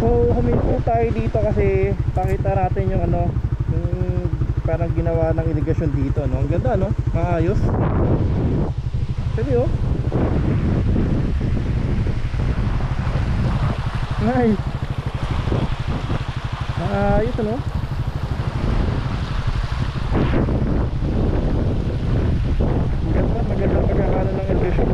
So huminto tayo dito kasi pakita natin yung ano yung parang ginawa ng irigasyon dito no. Ang ganda no, maayos. Sabi oh. Nice. Maayos ano. Ang ganda, maganda pagkakano ng irigasyon.